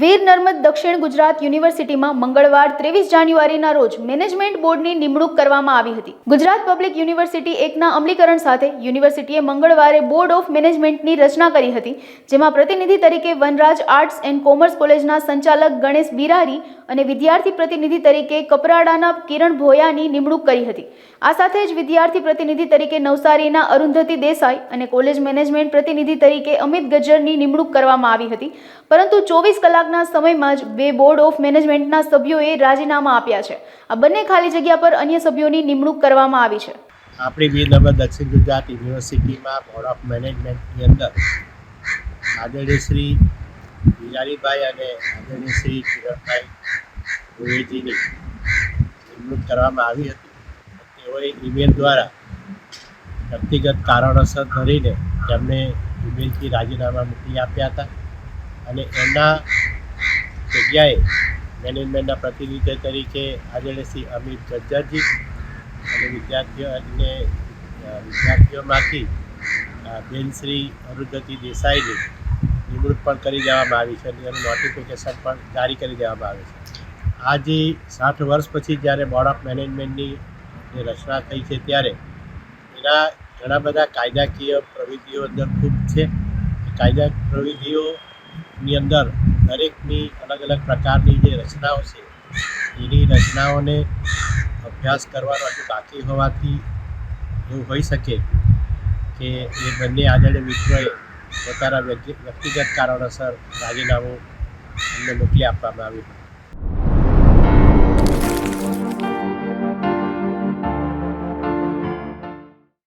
વીર નર્મદ દક્ષિણ ગુજરાત યુનિવર્સિટીમાં મંગળવાર ત્રેવીસ જાન્યુઆરીના રોજ મેનેજમેન્ટ બોર્ડની નિમણૂક કરવામાં આવી હતી. ગુજરાત પબ્લિક યુનિવર્સિટી એકના અમલીકરણ સાથે યુનિવર્સિટીએ મંગળવારે બોર્ડ ઓફ મેનેજમેન્ટની રચના કરી હતી, જેમાં પ્રતિનિધિ તરીકે વનરાજ આર્ટ્સ એન્ડ કોમર્સ કોલેજના સંચાલક ગણેશ બિરારી અને વિદ્યાર્થી પ્રતિનિધિ તરીકે કપરાડાના કિરણ ભોયાની નિમણૂક કરી હતી. આ સાથે જ વિદ્યાર્થી પ્રતિનિધિ તરીકે નવસારીના અરુંધતી દેસાઈ અને કોલેજ મેનેજમેન્ટ પ્રતિનિધિ તરીકે અમિત ગજ્જરની નિમણૂક કરવામાં આવી હતી. પરંતુ ચોવીસ કલાકના સમયમાં જ બે બોર્ડ ઓફ મેનેજમેન્ટના સભ્યોએ રાજીનામા આપ્યા છે. આ બંને ખાલી જગ્યા પર અન્ય સભ્યોની નિમણૂક કરવામાં આવી છે. આપણી વીર નર્મદ દક્ષિણ ગુજરાત યુનિવર્સિટીમાં બોર્ડ ઓફ મેનેજમેન્ટની અંદર આદરણીય શ્રી બિલારીભાઈ અને આદરણીય શ્રી કિરણભાઈ ગોવેજીની નિમણૂક કરવામાં આવી હતી. તેઓએ ઈમેલ દ્વારા વ્યક્તિગત કારણોસર ધરીને તેમને ઈમેલથી રાજીનામા મોકલી આપ્યા હતા અને એમના જગ્યાએ મેનેજમેન્ટના પ્રતિનિધિ તરીકે આદરણીય શ્રી અમિત જજ્જાજી અને વિદ્યાર્થીઓ અને વિદ્યાર્થીઓમાંથી બેનશ્રી બેન શ્રી અરુંધતી દેસાઈની નિમણૂક પણ કરી દેવામાં આવી છે અને એનું નોટિફિકેશન પણ જારી કરી દેવામાં આવે છે. આજે સાઠ વર્ષ પછી જ્યારે બોર્ડ ઓફ મેનેજમેન્ટની જે રચના થઈ છે ત્યારે એના ઘણા બધા કાયદાકીય પ્રવિધિઓ અંદર ખૂબ છે. કાયદા કાયદા પ્રવિધિઓની અંદર દરેકની અલગ અલગ પ્રકારની જે રચનાઓ છે, એની રચનાઓને અભ્યાસ કરવાનો હજુ બાકી હોવાથી એવું હોઈ શકે કે એ બંને આદરણીય મિત્રોએ પોતાના વ્યક્તિ વ્યક્તિગત કારણોસર રાજીનામું એમને મોકલી આપવામાં આવ્યું